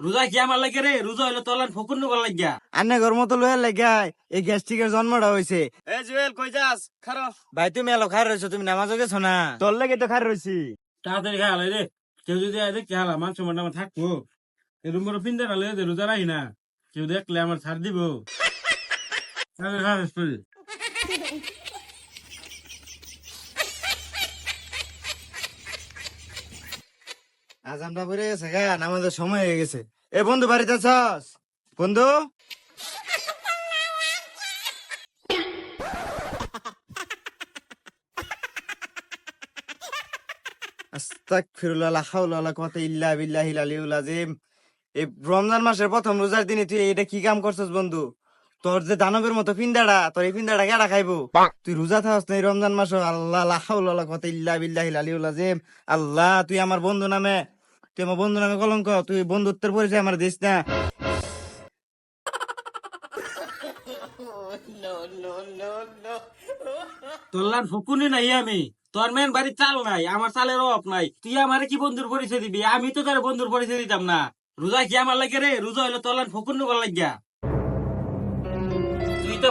রোজা কি আমার লাগে রে? রোজা হইল তলান ফকুন কর লাগিয়া। আন্নে ঘর মতো লয়ে লাগাই এই গ্যাস্ট্রিকের জন্মটা হয়েছে এ জুয়েল কই যাস? খারো। ভাই তুমি এলো খাই রয়েছো তুমি নামাজও গেছো না? তোর লেগে তো খাই রয়েছি। তাড়াতাড়ি খাই হালাই রে। কেউ যদি আয় দেখতে হালা মাংস মান্ডা আমার থাকব। এরকম বড় পিন্দা হালে দে রোজা রাখি না। কেউ দেখলে আমার ছাড় দিব। আজ আমরা বেড়ে গেছে, গা, নামাজের সময় হয়ে গেছে। এ, বন্ধু, বাড়িতে আছস? বন্ধু? এই রমজান মাসের প্রথম রোজার দিনে তুই এটা কি কাম করছস, বন্ধু? তোর যে দানবের মতো পিন্দাড়া তোর এই পিন্দাড়া কেডা খাইবো? তুই রোজা থাকস না এই রমজান মাস? আল্লাহ লা হাওলা ওয়ালা কুওয়াতা ইল্লা বিল্লাহিল আলিয়্যুল আযীম। আল্লাহ তুই আমার বন্ধু নামে তুই আমার বন্ধু নামে কলঙ্ক তুই বন্ধুত্বের পরিচয় আমার দিস না। তোলার ফকুনি নাই আমি। তোর মেন বাড়ি চাল নাই আমার চালের অভাব নাই। তুই আমারে কি বন্ধুর পরিচয় দিবি? আমি তো তোর বন্ধুর পরিচয় দিতাম না। রোজা কি আমার লাগে রে? রোজা হইল তোলার ফকুনি কর লাগিয়া।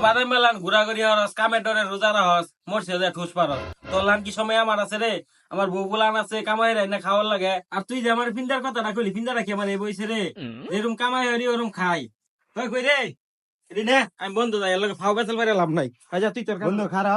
বাদাম মেলান ঘোরাঘুরি হরস কামের ডরে রোজা রহস মরছে যে ঠুস পারস। তোলান কি সময় আমার আছে রে? আমার বউ গুলান আছে কামাই রে না খাওয়ার লাগে। আর তুই যে আমার ফিন্দার কথা না কইলি ফিন্দার কি আমার এই বইছে রে? এরকম কামাই হরি ওরম খাই। কই কই রে? নে আমি বন্ধু যাই এর লগে ফাও বেসাল মারে লাভ নাই। আচ্ছা তুই তোর বন্ধু। খারা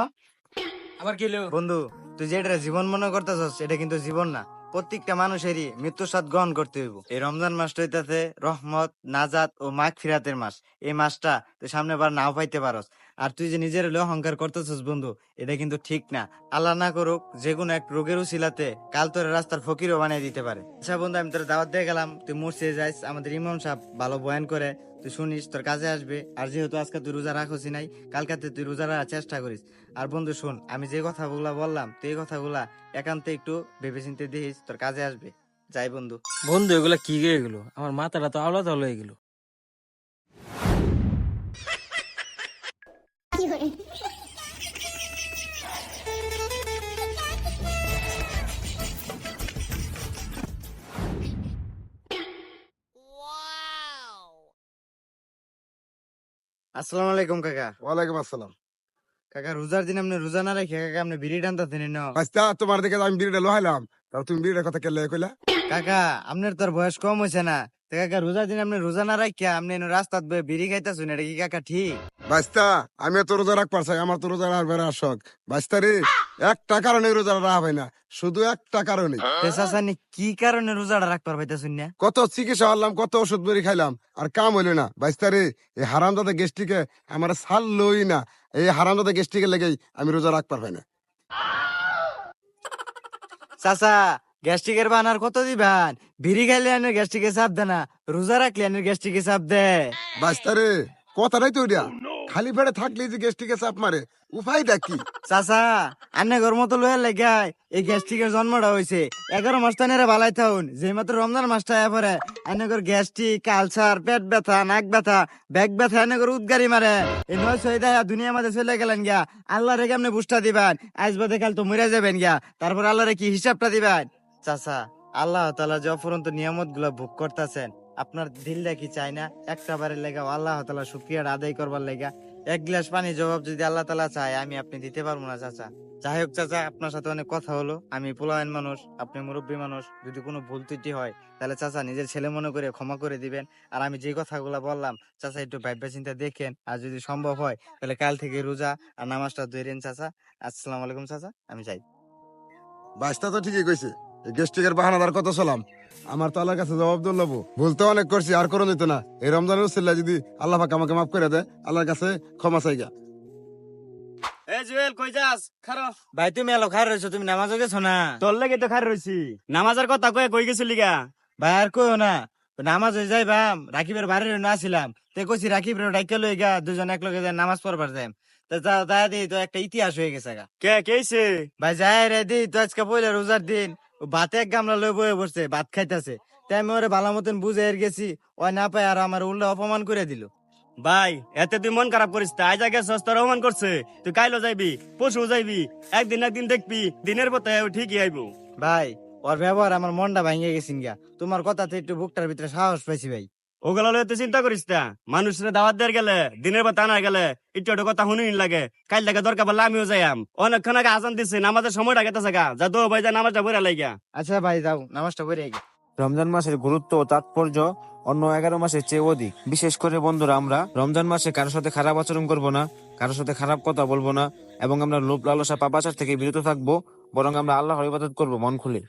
আবার কি বন্ধু তুই যেটা জীবন মনে করতেছস এটা কিন্তু জীবন না। প্রত্যেকটা মানুষেরই মৃত্যুর স্বাদ গ্রহণ করতে হইব। এই রমজান মাসটা হইতাছে রহমত, নাজাত ও মাঘ ফিরাতের মাস। এই মাসটা তুই সামনে বার নাও পাইতে পারস। আর তুই যে নিজের হলে অহংকার করতেছিস বন্ধু, এটা কিন্তু ঠিক না। আল্লাহ না করুক যে কোনো এক রোগের উচিলাতে কাল তোর রাস্তার ফকিরও বানিয়ে দিতে পারে। আচ্ছা বন্ধু, আমি তোর দাওয়াত দিয়ে গেলাম। তুই মরছে যাইস। আমাদের ইমাম সাহেব ভালো বয়ান করে। তুই শুনিস, তোর কাজে আসবে। আর যেহেতু আজকে তুই রোজা রাখছি নাই, কালকাতে তুই রোজা রাখার চেষ্টা করিস। আর বন্ধু, শোন, আমি যে কথাগুলো বললাম, তুই এই কথাগুলা একান্তে একটু ভেবেচিন্তে দিস তোর কাজে আসবে। যাই বন্ধু। বন্ধু, এগুলা কি গে এগুলো? আমার মাথাটা তো আলাদা হয়ে গেল। আসসালামু আলাইকুম কাকা। ওয়ালাইকুম আসসালাম। কাকা রোজার দিন আপনি রোজা না রেখে কাকা আপনি বিড়ি টানতেছেন ন আচ্ছা তোমার দিকে আমি বিড়িটা লোহাইলাম। তা তুমি বিড়িটার কথা কেলে কইলা? কাকা আপনার তোর বয়স কম হয়েছে না। তো কাকা রোজার দিন আপনি রোজা না রাখিয়া আপনি এনে রাস্তাত বয়ে বিড়ি খাইতেছেন এটা কি কাকা ঠিক? আমি তো রোজা রাখ পারছি আমার তো রোজা রাখবে শখ। রে একটা কারণে রোজা রাখা হয় না শুধু একটা কারণে। পেশাসানি কি কারণে রোজাটা না? কত চিকিৎসা হলাম কত ওষুধ বড়ি খাইলাম আর কাম হইল না। বাস্তা রে এই হারাম দাদা গেস্টিকে আমার সাল লই না এই হারাম দাদা গেস্টিকে লেগেই আমি রোজা রাখ পারবে না। চাচা গ্যাস্ট্রিকের বানার কত দিবেন? বিড়ি খাইলে আনের গ্যাস্ট্রিকে চাপ দে না রোজা রাখলে আনের গ্যাস্ট্রিকে চাপ দে। বাস্তা রে কথাটাই তো ওইটা খালি পেটে থাকলে যে গেস্টিকে চাপ মারে উপায়টা কি? চাচা আন্নে ঘর মতো লয়ে লেগাই এই গ্যাস্ট্রিকের জন্মটা হয়েছে এগারো মাস টানেরা বালাই থাকুন যে মাত্র রমজান মাসটা আয়া পরে আন্নে ঘর গ্যাস্ট্রিক কালচার পেট ব্যথা নাক ব্যথা ব্যাগ ব্যথা আন্নে ঘর উদ্গারি মারে। এই নয় ছয় দেয়া দুনিয়া মাঝে চলে গেলেন গিয়া আল্লাহ রে কেমনে বুঝটা দিবেন? আজ বাদে কাল তো মরে যাবেন গিয়া তারপর আল্লাহ রে কি হিসাবটা দিবেন? চাচা আল্লাহ তালা যে অফুরন্ত নিয়ামতগুলা ভোগ করতেছেন, আপনার দিলটা কি চায় না একটা বারের লেগা আল্লাহ তালা শুক্রিয়ার আদায় করবার লেগা। এক গ্লাস পানি জবাব যদি আল্লাহ তালা চায়, আমি আপনি দিতে পারব না, চাচা। যাই হোক, চাচা, আপনার সাথে অনেক কথা হলো। আমি পোলায়ন মানুষ, আপনি মুরব্বী মানুষ। যদি কোনো ভুল ত্রুটি হয়, তাহলে চাচা নিজের ছেলে মনে করে ক্ষমা করে দিবেন। আর আমি যে কথাগুলো বললাম, চাচা, একটু ভাববে চিন্তা দেখেন। আর যদি সম্ভব হয়, তাহলে কাল থেকে রোজা আর নামাজটা ধরেন চাচা। আসসালামু আলাইকুম, চাচা। আমি যাই। বাস্তা তো ঠিকই কইছে। গেস্টিকের বাহানাদার কত সালাম আমার তো আল্লাহর কাছে জবাব দিল লবো ভুলতে অনেক করছি আর করো দিত না। এই রমজানের উসিল্লা যদি আল্লাহ পাক আমাকে মাফ করে দেয় আল্লাহর কাছে ক্ষমা চাইগা। এ জুয়েল কই যাস? খারো। ভাই তুমি এলো খাই রয়েছো তুমি নামাজও গেছো না? তোর লেগে তো খাই রয়েছি নামাজের কথা কয়ে কই গেছিলি গা? ভাই আর কইও না। নামাজ হয়ে যাই বাম রাকিবের বাড়ির না আসিলাম। তে কইছি রাকিব রে ডাইকে লই গা দুজন এক লগে যাই নামাজ পড়বার যাই তা যা যা দি তো একটা ইতিহাস হয়ে গেছে গা। কে কেছে ভাই যাই রে দি তো আজকে পয়লা রোজার দিন। ভাতে এক গামলা লই বয়ে বসছে ভাত খাইতেছে। তাই আমি ওরে ভালো মতন বুঝে এর গেছি ওই না পাই আর আমার উল্টা অপমান করে দিল। ভাই এতে তুই মন খারাপ করিস তাই আজ আগে অপমান রহমান করছে তুই কাইলো যাইবি পশু যাইবি একদিন একদিন দেখবি দিনের পর তাই ঠিকই আইবো। ভাই ওর ব্যবহার আমার মনটা ভাঙে গেছিন গা তোমার কথাতে একটু বুকটার ভিতরে সাহস পাইছি ভাই। ওগুলো লইয়া তুই চিন্তা করিস না। মানুষের দাওয়াত দিয়ে গেলে দিনের পর টানা গেলে একটু একটু কথা শুনি লাগে। কাল লাগে দরকার পড়লে আমিও যাইয়াম অনেকক্ষণ আগে আজান দিচ্ছি নামাজের সময়টা গেতেছে গা। যা দো ভাই যা নামাজটা বইরা লাগিয়া আচ্ছা ভাই যাও নামাজটা পড়ে আগে রমজান মাসের গুরুত্ব ও তাৎপর্য অন্য এগারো মাসের চেয়ে অধিক। বিশেষ করে বন্ধুরা আমরা রমজান মাসে কারোর সাথে খারাপ আচরণ করব না কারোর সাথে খারাপ কথা বলব না এবং আমরা লোভ লালসা পাপাচার থেকে বিরত থাকব বরং আমরা আল্লাহর ইবাদত করব মন খুলে।